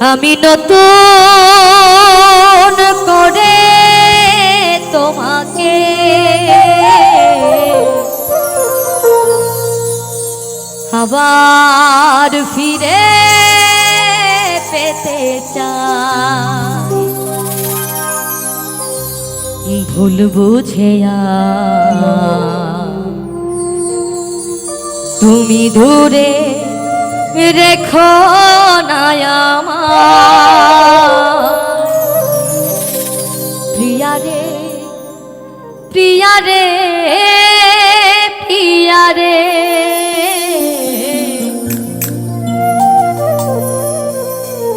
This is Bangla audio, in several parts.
আমি নতুন করে তোমাকে আবার ফিরে পেতে চাই। ভুল বুঝে তুমি দূরে রেখো।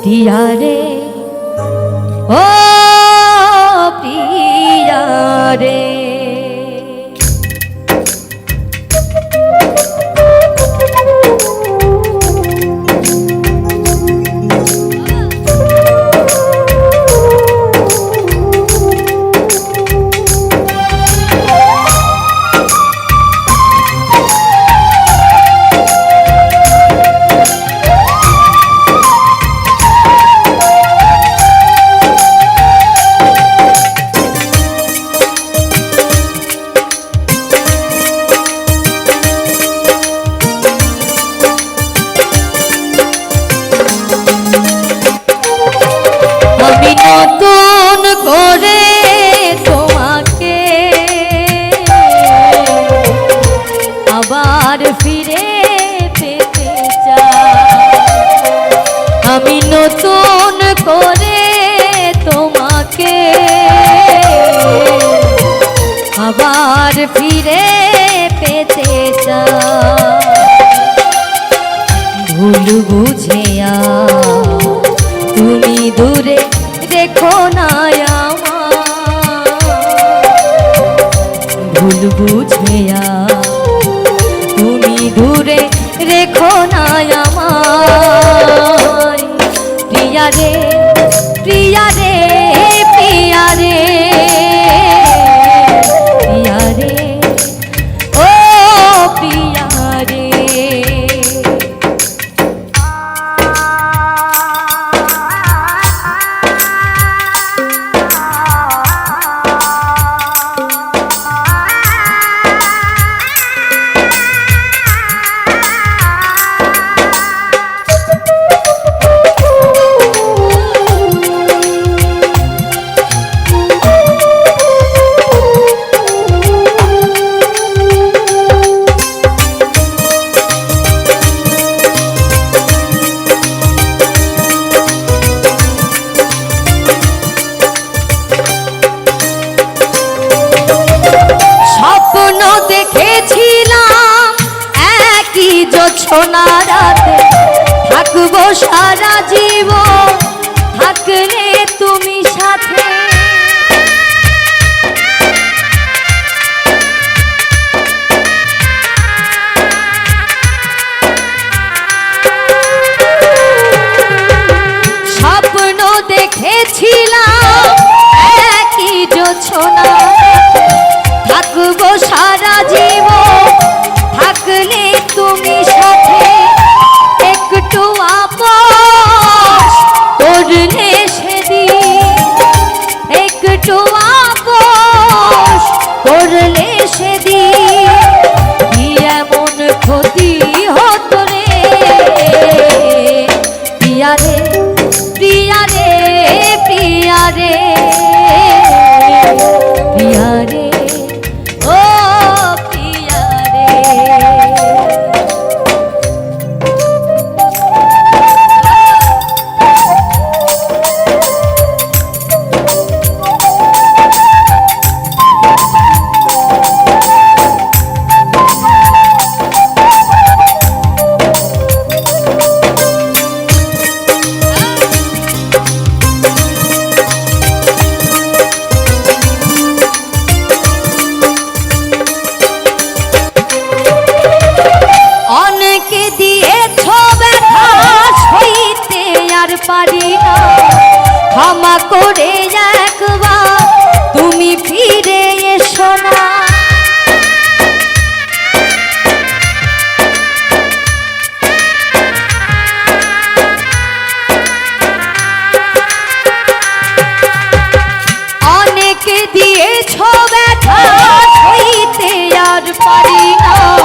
প্রিয়া রে ও প্রিয়া রে আবার ফিরে পেতে চাই। আমি নতুন করে তোমাকে আবার ফিরে পেতে চাই। ভুল বুঝে আ তুমি দূরে দেখো না ভুল বুঝে আ তুমি দূরে রেখো না পারি না।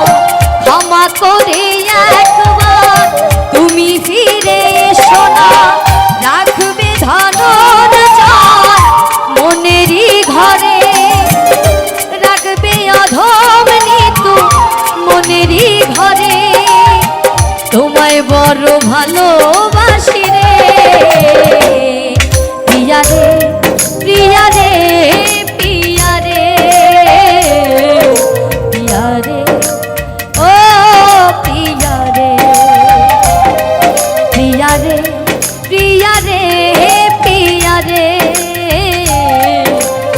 রে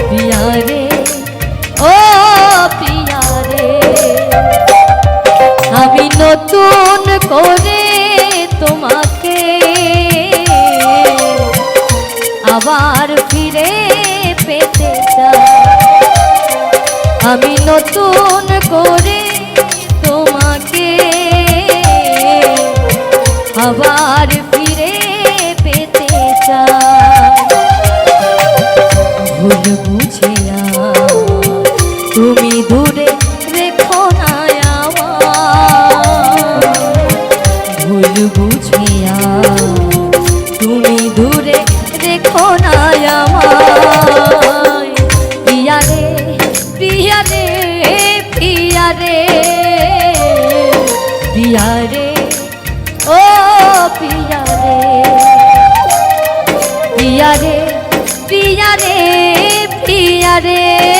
প্রিয়া রে ও প্রিয়া আমি নতুন করে তোমাকে আবার ফিরে পেতে আমি নতুন করে তোমাকে আবার বুঝে তুমি দূরে রেখো না আমায়। প্রিয়া রে প্রিয়া রে প্রিয়া রে। প্রিয়া রে, ও প্রিয়া রে। প্রিয়া রে প্রিয়া রে প্রিয়া রে।